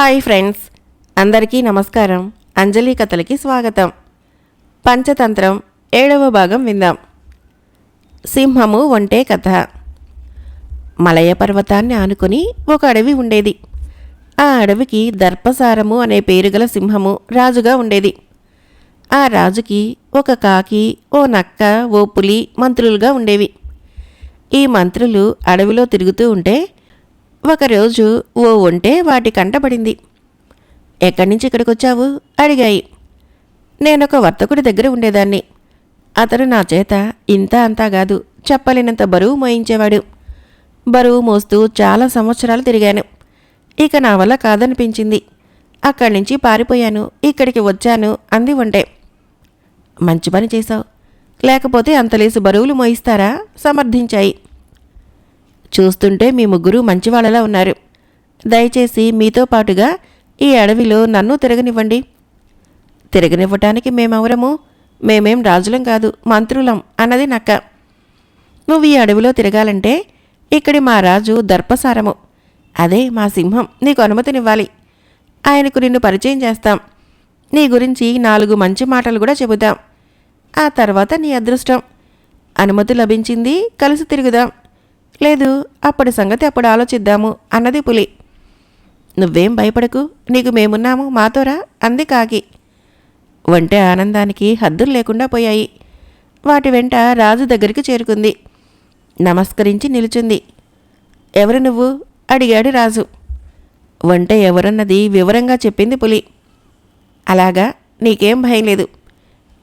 Hi friends. అందరికీ నమస్కారం. అంజలి కథలకి స్వాగతం. పంచతంత్రం ఏడవ భాగం విందాం. సింహము ఒంటే కథ. మలయ పర్వతాన్ని ఆనుకొని ఒక అడవి ఉండేది. ఆ అడవికి దర్పసారము అనే పేరు గల సింహము రాజుగా ఉండేది. ఆ రాజుకి ఒక కాకి ఓ నక్క ఓ పులి మంత్రులుగా ఉండేవి. ఈ మంత్రులు అడవిలో తిరుగుతూ ఉంటే ఒకరోజు ఓ ఒంటే వాటి కంటపడింది ఎక్కడి నుంచి ఇక్కడికి వచ్చావు అడిగాయి. నేనొక వర్తకుడి దగ్గర ఉండేదాన్ని. అతను నా చేత ఇంత అంతా కాదు చెప్పలేనంత బరువు మోయించేవాడు. బరువు మోస్తూ చాలా సంవత్సరాలు తిరిగాను. ఇక నా వల్ల కాదనిపించింది. అక్కడి నుంచి పారిపోయాను ఇక్కడికి వచ్చాను అంది ఉంటే మంచి పని చేశావు. లేకపోతే అంతలేసి బరువులు మోయిస్తారా? సమర్థించాయి. చూస్తుంటే మీ ముగ్గురు మంచివాళ్ళలా ఉన్నారు. దయచేసి మీతో పాటుగా ఈ అడవిలో నన్ను తిరగనివ్వండి. తిరగనివ్వటానికి మేమెవరము? మేమేం రాజులం కాదు మంత్రులం అన్నది నక్క. నువ్వు ఈ అడవిలో తిరగాలంటే ఇక్కడి మా రాజు దర్పసారము. అదే మా సింహం నీకు అనుమతినివ్వాలి. ఆయనకు నిన్ను పరిచయం చేస్తాం. నీ గురించి నాలుగు మంచి మాటలు కూడా చెబుతాం. ఆ తర్వాత నీ అదృష్టం. అనుమతి లభించింది కలిసి తిరుగుదాం. లేదు అప్పటి సంగతి అప్పుడు ఆలోచిద్దాము అన్నది పులి. నువ్వేం భయపడకు నీకు మేమున్నాము మాతోరా అంది కాకి. వంట ఆనందానికి హద్దులు లేకుండా పోయాయి. వాటి వెంట రాజు దగ్గరికి చేరుకుంది. నమస్కరించి నిలుచుంది. ఎవరు నువ్వు? అడిగాడు రాజు. వంట ఎవరన్నది వివరంగా చెప్పింది పులి. అలాగా నీకేం భయం లేదు.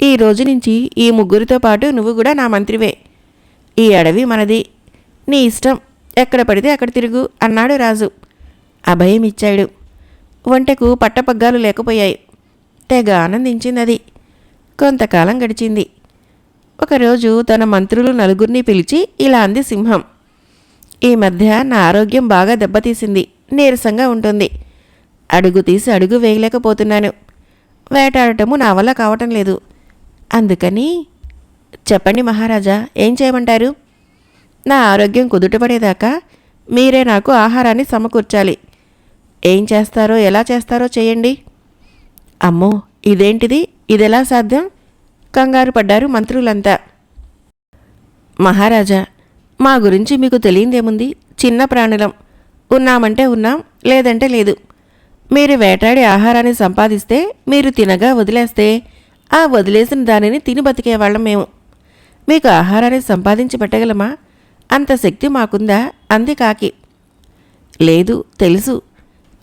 ఈ రోజు నుంచి ఈ ముగ్గురితో పాటు నువ్వు కూడా నా మంత్రివే. ఈ అడవి మనది. నీ ఇష్టం ఎక్కడ పడితే అక్కడ తిరుగు అన్నాడు రాజు. అభయం ఇచ్చాడు. వంటకు పట్టపగ్గాలు లేకపోయాయి. తెగ ఆనందించింది అది కొంతకాలం గడిచింది. ఒకరోజు తన మంత్రులు నలుగురిని పిలిచి ఇలా అంది సింహం. ఈ మధ్య నా ఆరోగ్యం బాగా దెబ్బతీసింది. నీరసంగా ఉంటుంది. అడుగు తీసి అడుగు వేయలేకపోతున్నాను. వేటాడటము నా వల్ల కావటం లేదు. అందుకని చెప్పండి మహారాజా ఏం చేయమంటారు? నా ఆరోగ్యం కుదుటపడేదాకా మీరే నాకు ఆహారాన్ని సమకూర్చాలి. ఏం చేస్తారో ఎలా చేస్తారో చేయండి. అమ్మో ఇదేంటిది? ఇదెలా సాధ్యం? కంగారు పడ్డారు మంత్రులంతా. మహారాజా మా గురించి మీకు తెలియందేముంది? చిన్న ప్రాణులం. ఉన్నామంటే ఉన్నాం లేదంటే లేదు. మీరు వేటాడి ఆహారాన్ని సంపాదిస్తే మీరు తినగా వదిలేస్తే ఆ వదిలేసిన దానిని తిని బతికేవాళ్ళం మేము. మీకు ఆహారాన్ని సంపాదించి పెట్టగలమా? అంత శక్తి మాకుందా? అంది కాకి. లేదు తెలుసు.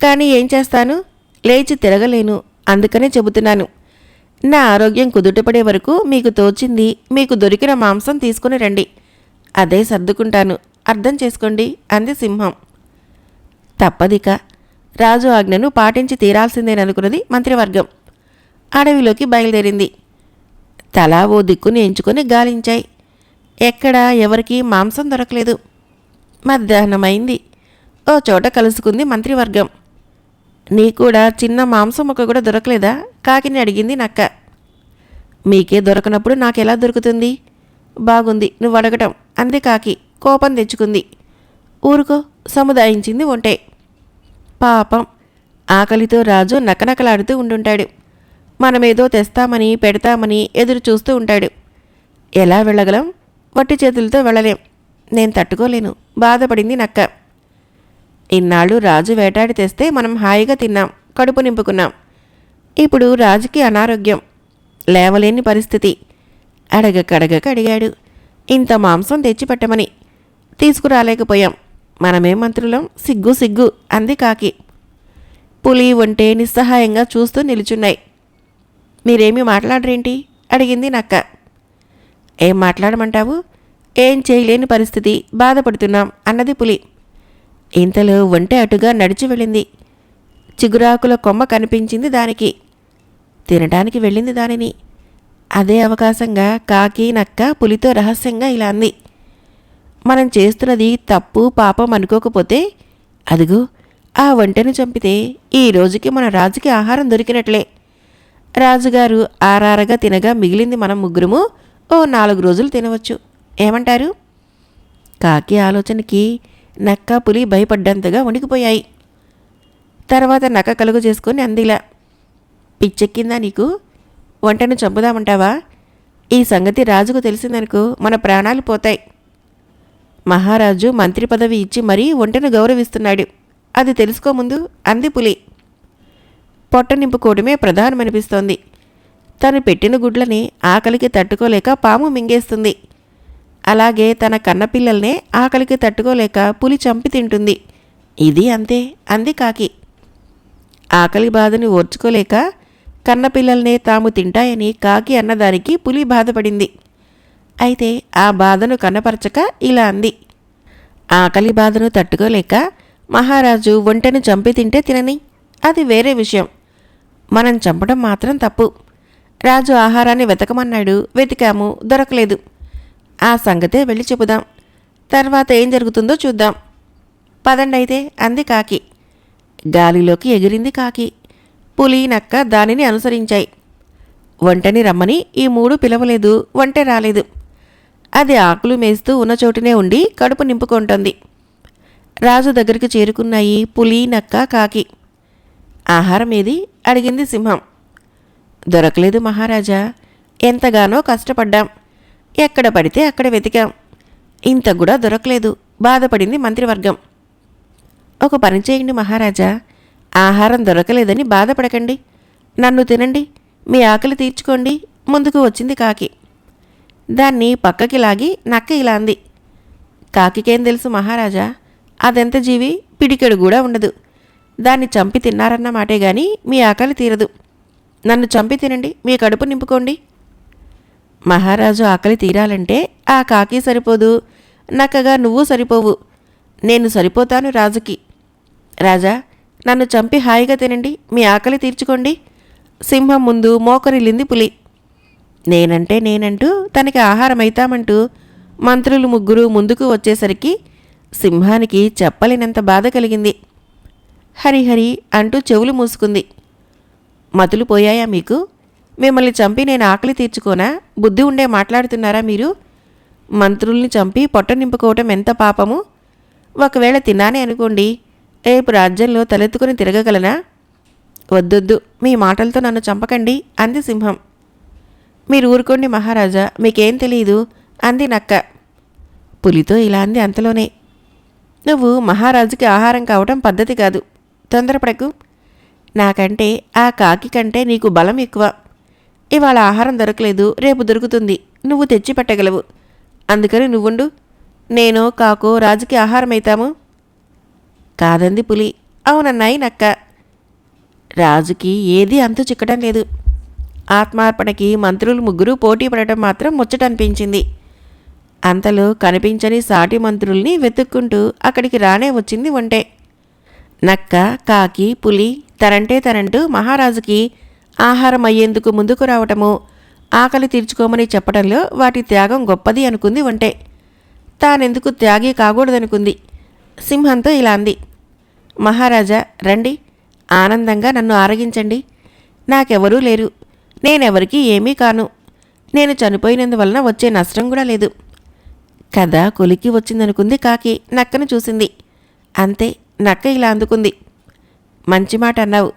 కానీ ఏం చేస్తాను? లేచి తిరగలేను. అందుకనే చెబుతున్నాను. నా ఆరోగ్యం కుదుటపడే వరకు మీకు తోచింది మీకు దొరికిన మాంసం తీసుకుని రండి. అదే సర్దుకుంటాను. అర్థం చేసుకోండి అంది సింహం. తప్పదిక. రాజు ఆజ్ఞను పాటించి తీరాల్సిందేననుకున్నది మంత్రివర్గం. అడవిలోకి బయలుదేరింది. తలా ఓ దిక్కుని ఎంచుకొని గాలించాయి. ఎక్కడా ఎవరికీ మాంసం దొరకలేదు. మధ్యాహ్నమైంది. ఓ చోట కలుసుకుంది మంత్రివర్గం. నీ కూడా చిన్న మాంసం ముక్క కూడా దొరకలేదా? కాకిని అడిగింది నక్క. మీకే దొరకనప్పుడు నాకెలా దొరుకుతుంది? బాగుంది నువ్వు అడగటం అంది కాకి. కోపం తెచ్చుకుంది. ఊరుకో సముదాయించింది ఒంటే. పాపం ఆకలితో రాజు నకనకలాడుతూ ఉండుంటాడు. మనమేదో తెస్తామని పెడతామని ఎదురు చూస్తూ ఉంటాడు. ఎలా వెళ్ళగలం? వట్టి చేతులతో వెళ్ళలేం. నేను తట్టుకోలేను. బాధపడింది నక్క. ఇన్నాళ్ళు రాజు వేటాడి తెస్తే మనం హాయిగా తిన్నాం. కడుపు నింపుకున్నాం. ఇప్పుడు రాజుకి అనారోగ్యం. లేవలేని పరిస్థితి. అడగకడగక అడిగాడు. ఇంత మాంసం తెచ్చిపెట్టమని తీసుకురాలేకపోయాం. మనమే మంత్రులం. సిగ్గు సిగ్గు అంది కాకి. పులి ఒంటే నిస్సహాయంగా చూస్తూ నిలుచున్నాయి. మీరేమి మాట్లాడరేంటి? అడిగింది నక్క. ఏం మాట్లాడమంటావు? ఏం చేయలేని పరిస్థితి బాధపడుతున్నాం అన్నది పులి. ఇంతలో ఒంటె అటుగా నడిచి వెళ్ళింది. చిగురాకుల కొమ్మ కనిపించింది దానికి. తినడానికి వెళ్ళింది దానిని. అదే అవకాశంగా కాకి నక్క పులితో రహస్యంగా ఇలా అంది. మనం చేస్తున్నది తప్పు పాపం అనుకోకపోతే అదిగో ఆ వంటను చంపితే ఈ రోజుకి మన రాజుకి ఆహారం దొరికినట్లే. రాజుగారు ఆరారగా తినగా మిగిలింది మనం ముగ్గురము ఓ నాలుగు రోజులు తినవచ్చు. ఏమంటారు? కాకి ఆలోచనకి నక్క పులి భయపడ్డంతగా వణికిపోయాయి. తర్వాత నక్క కలుగు చేసుకుని అందిలా పిచ్చెక్కిందా నీకు? వంటను చంపుదామంటావా? ఈ సంగతి రాజుకు తెలిసిందనుకో మన ప్రాణాలు పోతాయి. మహారాజు మంత్రి పదవి ఇచ్చి మరీ ఒంటను గౌరవిస్తున్నాడు. అది తెలుసుకోముందు అంది పులి. పొట్ట నింపుకోవడమే ప్రధానమనిపిస్తోంది. తను పెట్టిన గుడ్లని ఆకలికి తట్టుకోలేక పాము మింగేస్తుంది. అలాగే తన కన్నపిల్లల్నే ఆకలికి తట్టుకోలేక పులి చంపి తింటుంది. ఇది అంతే అంది కాకి. ఆకలి బాధని ఓర్చుకోలేక కన్నపిల్లల్నే తాము తింటాయని కాకి అన్నదానికి పులి బాధపడింది. అయితే ఆ బాధను కనపరచక ఇలా అంది. ఆకలి బాధను తట్టుకోలేక మహారాజు ఒంటెను చంపి తింటే తినని. అది వేరే విషయం. మనం చంపడం మాత్రం తప్పు. రాజు ఆహారాన్ని వెతకమన్నాడు వెతికాము దొరకలేదు. ఆ సంగతే వెళ్ళి చెబుదాం. తర్వాత ఏం జరుగుతుందో చూద్దాం. పదండి అయితే అంది కాకి. గాలిలోకి ఎగిరింది కాకి. పులి నక్క దానిని అనుసరించాయి. వంటని రమ్మని ఈ మూడు పిలవలేదు వంట రాలేదు. అది ఆకులు మేస్తూ ఉన్న చోటునే ఉండి కడుపు నింపుకుంటుంది. రాజు దగ్గరికి చేరుకున్నాయి పులి నక్క కాకి. ఆహారం ఏది? అడిగింది సింహం. దొరకలేదు మహారాజా. ఎంతగానో కష్టపడ్డాం. ఎక్కడ పడితే అక్కడ వెతికాం. ఇంత కూడా దొరకలేదు. బాధపడింది మంత్రివర్గం. ఒక పని చేయండి మహారాజా. ఆహారం దొరకలేదని బాధపడకండి. నన్ను తినండి. మీ ఆకలి తీర్చుకోండి. ముందుకు వచ్చింది కాకి. దాన్ని పక్కకి లాగి నక్క ఇలా అంది. కాకికేం తెలుసు మహారాజా? అదెంత జీవి? పిడికెడు కూడా ఉండదు. దాన్ని చంపి తిన్నారన్న మాటే గాని మీ ఆకలి తీరదు. నన్ను చంపి తినండి. మీ కడుపు నింపుకోండి. మహారాజు ఆకలి తీరాలంటే ఆ కాకి సరిపోదు. నక్కగా నువ్వు సరిపోవు. నేను సరిపోతాను రాజుకి. రాజా నన్ను చంపి హాయిగా తినండి. మీ ఆకలి తీర్చుకోండి. సింహం ముందు మోకరిల్లింది పులి. నేనంటే నేనంటూ తనకి ఆహారం అయితామంటూ మంత్రులు ముగ్గురు ముందుకు వచ్చేసరికి సింహానికి చెప్పలేనంత బాధ కలిగింది. హరిహరి అంటూ చెవులు మూసుకుంది. మతులు పోయాయా మీకు? మిమ్మల్ని చంపి నేను ఆకలి తీర్చుకోనా? బుద్ధి ఉండే మాట్లాడుతున్నారా మీరు? మంత్రుల్ని చంపి పొట్ట నింపుకోవటం ఎంత పాపము? ఒకవేళ తిన్నానే అనుకోండి రేపు రాజ్యంలో తలెత్తుకుని తిరగగలనా? వద్దొద్దు మీ మాటలతో నన్ను చంపకండి అంది సింహం. మీరు ఊరుకోండి మహారాజా మీకేం తెలియదు అంది నక్క. పులితో ఇలా అంది అంతలోనే. నువ్వు మహారాజుకి ఆహారం కావటం పద్ధతి కాదు తొందరపడకు. నాకంటే ఆ కాకి కంటే నీకు బలం ఎక్కువ. ఇవాళ ఆహారం దొరకలేదు రేపు దొరుకుతుంది. నువ్వు తెచ్చి పెట్టగలవు అందుకని నువ్వుండు. నేను కాకు రాజుకి ఆహారం అవుతాము కాదంది పులి. అవునన్నాయి నక్క. రాజుకి ఏదీ అంతు చిక్కడం లేదు. ఆత్మార్పణకి మంత్రులు ముగ్గురు పోటీ పడటం మాత్రం ముచ్చటనిపించింది. అంతలో కనిపించని సాటి మంత్రుల్ని వెతుక్కుంటూ అక్కడికి రానే వచ్చింది ఒంటే. నక్క కాకి పులి తరంటే తరంటూ మహారాజుకి ఆహారం అయ్యేందుకు ముందుకు రావటము. ఆకలి తీర్చుకోమని చెప్పడంలో వాటి త్యాగం గొప్పది అనుకుంది వంటే తానెందుకు త్యాగి కాకూడదనుకుంది? సింహంతో ఇలా అంది. మహారాజా రండి. ఆనందంగా నన్ను ఆరగించండి. నాకెవరూ లేరు. నేనెవరికీ ఏమీ కాను. నేను చనిపోయినందువలన వచ్చే నష్టం కూడా లేదు. కథ కొలికి వచ్చిందనుకుంది కాకి నక్కను చూసింది. అంతే నక్క ఇలా అందుకుంది. మంచి మాట అన్నావు.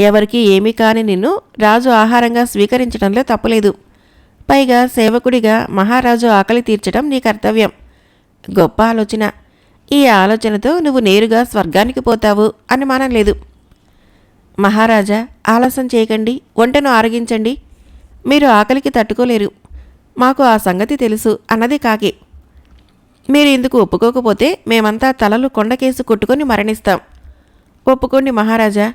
ఎవరికి ఏమీ కాని నిన్ను రాజు ఆహారంగా స్వీకరించడంలో తప్పులేదు. పైగా సేవకుడిగా మహారాజు ఆకలి తీర్చడం నీ కర్తవ్యం. గొప్ప ఆలోచన. ఈ ఆలోచనతో నువ్వు నేరుగా స్వర్గానికి పోతావు అనుమానం లేదు. మహారాజా ఆలస్యం చేయకండి వంటను ఆరగించండి. మీరు ఆకలికి తట్టుకోలేరు. మాకు ఆ సంగతి తెలుసు అన్నది కాకి. మీరు ఇందుకు ఒప్పుకోకపోతే మేమంతా తలలు కొండకేసి కొట్టుకొని మరణిస్తాం. ఒప్పుకోండి మహారాజా.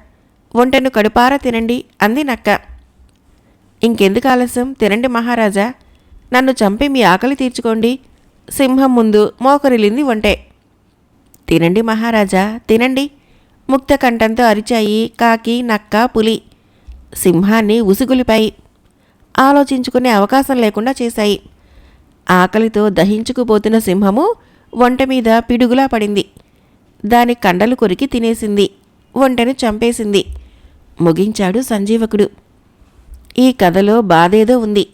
వంటను కడుపారా తినండి అంది నక్క. ఇంకెందుకు ఆలస్యం? తినండి మహారాజా. నన్ను చంపి మీ ఆకలి తీర్చుకోండి. సింహం ముందు మోకరిలింది వంటే తినండి మహారాజా తినండి. ముక్త కంఠంతో అరిచాయి కాకి నక్క పులి. సింహాన్ని ఉసుగులిపాయి. ఆలోచించుకునే అవకాశం లేకుండా చేశాయి. ఆకలితో దహించుకుపోతున్న సింహము వంట మీద పిడుగులా పడింది. దాని కండలు కొరికి తినేసింది. వంటను చంపేసింది. ముగించాడు సంజీవకుడు. ఈ కథలో బాధేదో ఉంది.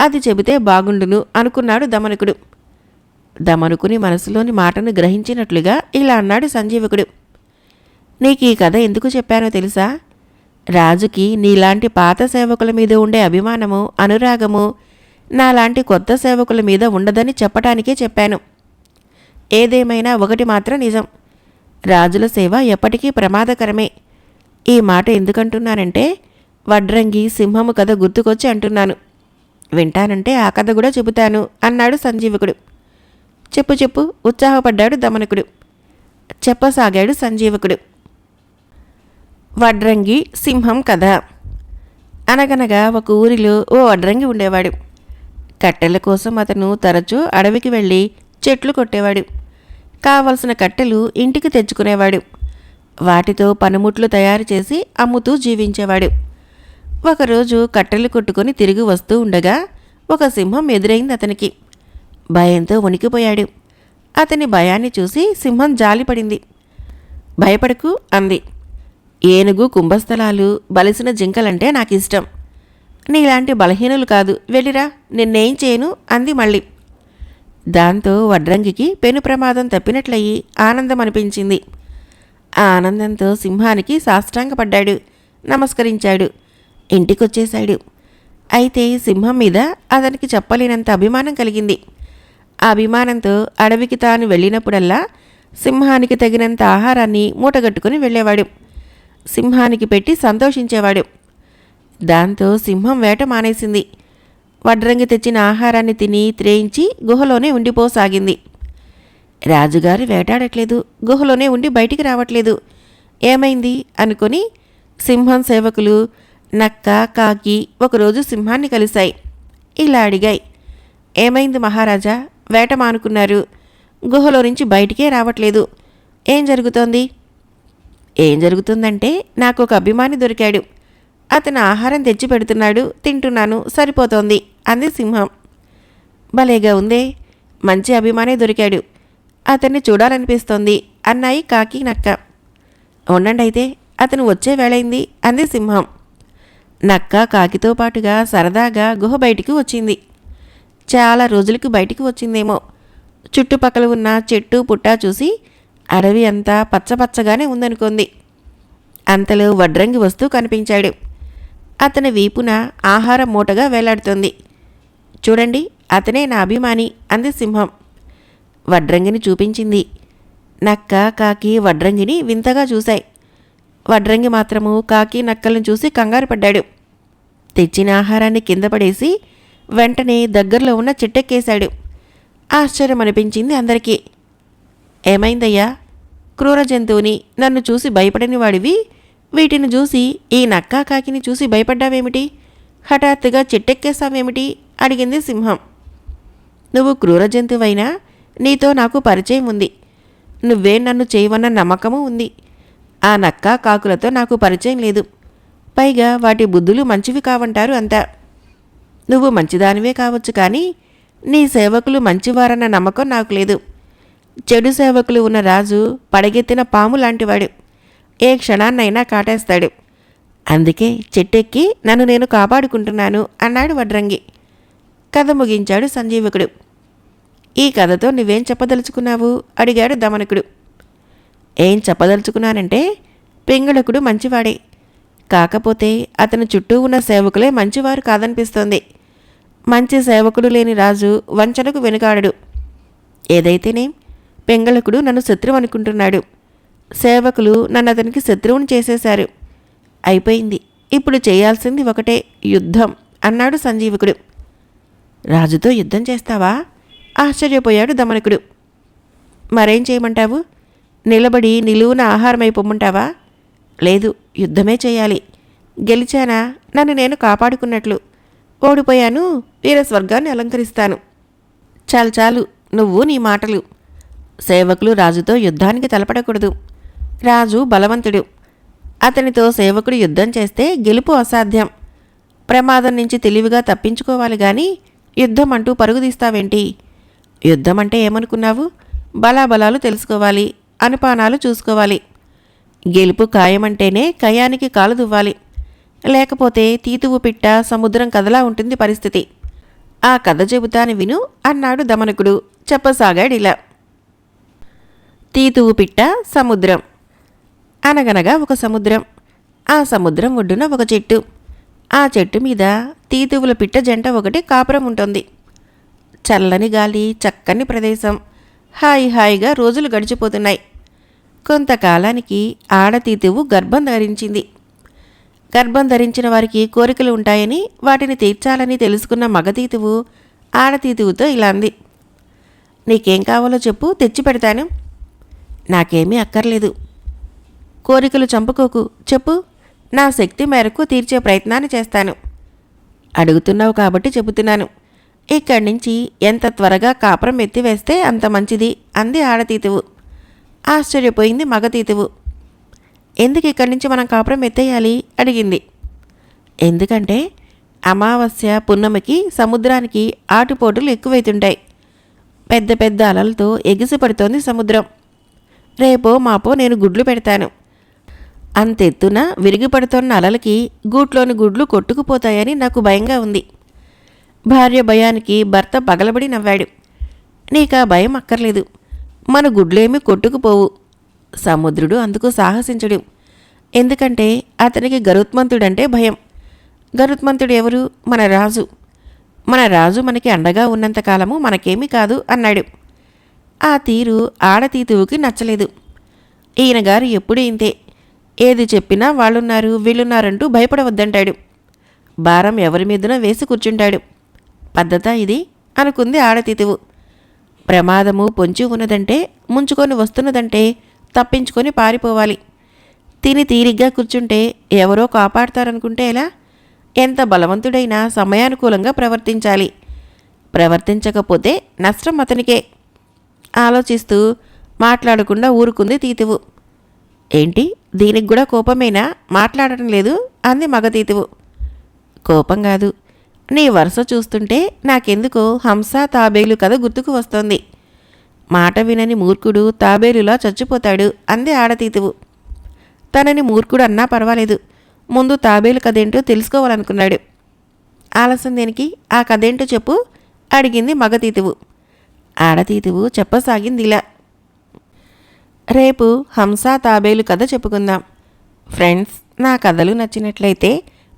అది చెబితే బాగుండును అనుకున్నాడు దమనుకుడు. దమనుకుని మనసులోని మాటను గ్రహించినట్లుగా ఇలా అన్నాడు సంజీవకుడు. నీకు ఈ కథ ఎందుకు చెప్పానో తెలుసా? రాజుకి నీలాంటి పాత సేవకుల మీద ఉండే అభిమానము అనురాగము నాలాంటి కొత్త సేవకుల మీద ఉండదని చెప్పటానికే చెప్పాను. ఏదేమైనా ఒకటి మాత్రం నిజం. రాజుల సేవ ఎప్పటికీ ప్రమాదకరమే. ఈ మాట ఎందుకంటున్నానంటే వడ్రంగి సింహము కథ గుర్తుకొచ్చి అంటున్నాను. వింటానంటే ఆ కథ కూడా చెబుతాను అన్నాడు సంజీవకుడు. చెప్పు చెప్పు ఉత్సాహపడ్డాడు దమనకుడు. చెప్పసాగాడు సంజీవకుడు. వడ్రంగి సింహం కథ. అనగనగా ఒక ఊరిలో ఓ వడ్రంగి ఉండేవాడు. కట్టెల కోసం అతను తరచూ అడవికి వెళ్ళి చెట్లు కొట్టేవాడు. కావలసిన కట్టెలు ఇంటికి తెచ్చుకునేవాడు. వాటితో పనిముట్లు తయారు చేసి అమ్ముతూ జీవించేవాడు. ఒకరోజు కట్టెలు కొట్టుకొని తిరిగి వస్తూ ఉండగా ఒక సింహం ఎదురైంది అతనికి. భయంతో వణికిపోయాడు. అతని భయాన్ని చూసి సింహం జాలిపడింది. భయపడకు అంది. ఏనుగు కుంభస్థలాలు బలిసిన జింకలంటే నాకు ఇష్టం నీలాంటి బలహీనులు కాదు. వెళ్ళిరా నిన్నేం చేయను అంది మళ్ళీ. దాంతో వడ్రంగికి పెను ప్రమాదం తప్పినట్లయి ఆనందం అనిపించింది ఆ ఆనందంతో సింహానికి సాష్టాంగపడ్డాడు. నమస్కరించాడు. ఇంటికొచ్చేశాడు. అయితే సింహం మీద అతనికి చెప్పలేనంత అభిమానం కలిగింది. ఆ అభిమానంతో అడవికి తాను వెళ్ళినప్పుడల్లా సింహానికి తగినంత ఆహారాన్ని మూటగట్టుకుని వెళ్ళేవాడు. సింహానికి పెట్టి సంతోషించేవాడు. దాంతో సింహం వేట మానేసింది. వడ్రంగి తెచ్చిన ఆహారాన్ని తిని త్రేయించి గుహలోనే ఉండిపోసాగింది. రాజుగారు వేటాడట్లేదు గుహలోనే ఉండి బయటికి రావట్లేదు. ఏమైంది? అనుకొని సింహం సేవకులు నక్క కాకి ఒకరోజు సింహాన్ని కలిశాయి. ఇలా అడిగాయి. ఏమైంది మహారాజా? వేట మానుకున్నారు. గుహలో నుంచి బయటికే రావట్లేదు. ఏం జరుగుతోంది? ఏం జరుగుతుందంటే నాకు ఒక అభిమాని దొరికాడు. అతను ఆహారం తెచ్చి పెడుతున్నాడు తింటున్నాను సరిపోతోంది అంది సింహం. భలేగా ఉందే మంచి అభిమానే దొరికాడు. అతన్ని చూడాలనిపిస్తోంది. అన్నాయి కాకి నక్క. ఉండండి అయితే అతను వచ్చే వేళైంది అంది సింహం. నక్క కాకితో పాటుగా సరదాగా గుహ బయటికి వచ్చింది. చాలా రోజులకు బయటికి వచ్చిందేమో. చుట్టుపక్కల ఉన్న చెట్టు పుట్ట చూసి అడవి అంతా పచ్చపచ్చగానే ఉందనుకుంది. అంతలో వడ్రంగి వస్తూ కనిపించాడు. అతని వీపున ఆహారం మూటగా వేలాడుతోంది. చూడండి అతనే నా అభిమాని అంది సింహం. వడ్రంగిని చూపించింది. నక్క కాకి వడ్రంగిని వింతగా చూశాయి. వడ్రంగి మాత్రము కాకి నక్కలను చూసి కంగారు పడ్డాడు. తెచ్చిన ఆహారాన్ని కింద పడేసి వెంటనే దగ్గరలో ఉన్న చెట్టెక్కేశాడు. ఆశ్చర్యం అనిపించింది అందరికీ. ఏమైందయ్యా? క్రూర జంతువుని నన్ను చూసి భయపడని వాడివి? వీటిని చూసి ఈ నక్కా కాకిని చూసి భయపడ్డావేమిటి? హఠాత్తుగా చెట్టెక్కేస్తావేమిటి అడిగింది సింహం. నువ్వు క్రూర జంతువైనా? నీతో నాకు పరిచయం ఉంది. నువ్వే నన్ను చేయవన్న నమ్మకము ఉంది. ఆ నక్క కాకులతో నాకు పరిచయం లేదు. పైగా వాటి బుద్ధులు మంచివి కావంటారు అంతా. నువ్వు మంచిదానివే కావచ్చు కానీ నీ సేవకులు మంచివారన్న నమ్మకం నాకు లేదు. చెడు సేవకులు ఉన్న రాజు పడగెత్తిన పాము లాంటివాడు. ఏ క్షణాన్నైనా కాటేస్తాడు. అందుకే చెట్టెక్కి నన్ను నేను కాపాడుకుంటున్నాను అన్నాడు వడ్రంగి. కథ ముగించాడు సంజీవకుడు. ఈ కథతో నువ్వేం చెప్పదలుచుకున్నావు? అడిగాడు దమనకుడు. ఏం చెప్పదలుచుకున్నానంటే పింగళకుడు మంచివాడే. కాకపోతే అతని చుట్టూ ఉన్న సేవకులే మంచివారు కాదనిపిస్తోంది. మంచి సేవకుడు లేని రాజు వంచనకు వెనుకాడడు. ఏదైతేనేం పెంగళకుడు నన్ను శత్రువు అనుకుంటున్నాడు. సేవకులు నన్ను అతనికి శత్రువుని చేసేశారు. అయిపోయింది. ఇప్పుడు చేయాల్సింది ఒకటే యుద్ధం అన్నాడు సంజీవకుడు. రాజుతో యుద్ధం చేస్తావా? ఆశ్చర్యపోయాడు దమనకుడు. మరేం చేయమంటావు? నిలబడి నిలువున ఆహారమైపోమ్మంటావా లేదు యుద్ధమే చేయాలి. గెలిచానా? నన్ను నేను కాపాడుకున్నట్లు. ఓడిపోయాను వీర స్వర్గాన్ని అలంకరిస్తాను. చాలు చాలు నువ్వు నీ మాటలు. సేవకులు రాజుతో యుద్ధానికి తలపడకూడదు. రాజు బలవంతుడు. అతనితో సేవకుడు యుద్ధం చేస్తే గెలుపు అసాధ్యం. ప్రమాదం నుంచి తెలివిగా తప్పించుకోవాలి గాని యుద్ధం అంటూ పరుగుదీస్తావేంటి? యుద్ధం అంటే ఏమనుకున్నావు? బలాబలాలు తెలుసుకోవాలి అనుపానాలు చూసుకోవాలి. గెలుపు ఖాయమంటేనే కయానికి కాలు దువ్వాలి. లేకపోతే తీతువు పిట్ట సముద్రం కథలా ఉంటుంది పరిస్థితి. ఆ కథ చెబుతాను విను అన్నాడు దమనకుడు చెప్పసాగాడిలా. తీతువు పిట్ట సముద్రం. అనగనగా ఒక సముద్రం. ఆ సముద్రం ఒడ్డున ఒక చెట్టు. ఆ చెట్టు మీద తీతువుల పిట్ట జంట ఒకటి కాపురం ఉంటుంది. చల్లని గాలి చక్కని ప్రదేశం. హాయి హాయిగా రోజులు గడిచిపోతున్నాయి. కొంతకాలానికి ఆడతీతువు గర్భం ధరించింది. గర్భం ధరించిన వారికి కోరికలు ఉంటాయని వాటిని తీర్చాలని తెలుసుకున్న మగతీతువు ఆడతీతువుతో ఇలా అంది. నీకేం కావాలో చెప్పు తెచ్చి పెడతాను. నాకేమీ అక్కర్లేదు. కోరికలు చంపుకోకు. చెప్పు. నా శక్తి మేరకు తీర్చే ప్రయత్నాన్ని చేస్తాను. అడుగుతున్నావు కాబట్టి చెబుతున్నాను. ఇక్కడి నుంచి ఎంత త్వరగా కాపురం ఎత్తివేస్తే అంత మంచిది అంది ఆడతీతువు. ఆశ్చర్యపోయింది మగతీతువు. ఎందుకు ఇక్కడి నుంచి మనం కాపురం ఎత్తేయాలి? అడిగింది. ఎందుకంటే అమావాస్య పున్నమికి సముద్రానికి ఆటుపోటులు ఎక్కువైతుంటాయి. పెద్ద పెద్ద అలలతో ఎగిసిపడుతోంది సముద్రం. రేపో మాపో నేను గుడ్లు పెడతాను. అంతెత్తున విరిగిపడుతున్న అలలకి గూట్లోని గుడ్లు కొట్టుకుపోతాయని నాకు భయంగా ఉంది. భార్య భయానికి భర్త పగలబడి నవ్వాడు. నీకా భయం అక్కర్లేదు. మన గుడ్లేమీ కొట్టుకుపోవు. సముద్రుడు అందుకు సాహసించడు. ఎందుకంటే అతనికి గరుత్మంతుడంటే భయం. గరుత్మంతుడు ఎవరు? మన రాజు. మన రాజు మనకి అండగా ఉన్నంతకాలము మనకేమీ కాదు అన్నాడు. ఆ తీరు ఆడతీతువుకి నచ్చలేదు. ఈయనగారు ఎప్పుడూ ఇంతే. ఏది చెప్పినా వాళ్ళున్నారు వీళ్ళున్నారంటూ భయపడవద్దంటాడు. భారం ఎవరి మీదనో వేసి కూర్చుంటాడు. పద్ధత ఇది అనుకుంది ఆడతీతువు. ప్రమాదము పొంచి ఉన్నదంటే ముంచుకొని వస్తున్నదంటే తప్పించుకొని పారిపోవాలి. తిని తీరిగ్గా కూర్చుంటే ఎవరో కాపాడతారనుకుంటే ఎలా? ఎంత బలవంతుడైనా సమయానుకూలంగా ప్రవర్తించాలి. ప్రవర్తించకపోతే నష్టం అతనికే. ఆలోచిస్తూ మాట్లాడకుండా ఊరుకుంది తీతువు. ఏంటి? దీనికి కూడా కోపమేనా? మాట్లాడటం లేదు అంది మగ తీతువు కోపం కాదు. నీ వరుస చూస్తుంటే నాకెందుకు హంస తాబేలు కథ గుర్తుకు వస్తోంది. మాట వినని మూర్ఖుడు తాబేలులా చచ్చిపోతాడు అంది ఆడతీతువు. తనని మూర్ఖుడు అన్నా పర్వాలేదు. ముందు తాబేలు కథేంటో తెలుసుకోవాలనుకున్నాడు. ఆలస్యం దేనికి? ఆ కథేంటో చెప్పు అడిగింది మగతీతువు. ఆడతీతువు చెప్పసాగింది ఇలా రేపు హంస తాబేలు కథ చెప్పుకుందాం. ఫ్రెండ్స్ నా కథలు నచ్చినట్లయితే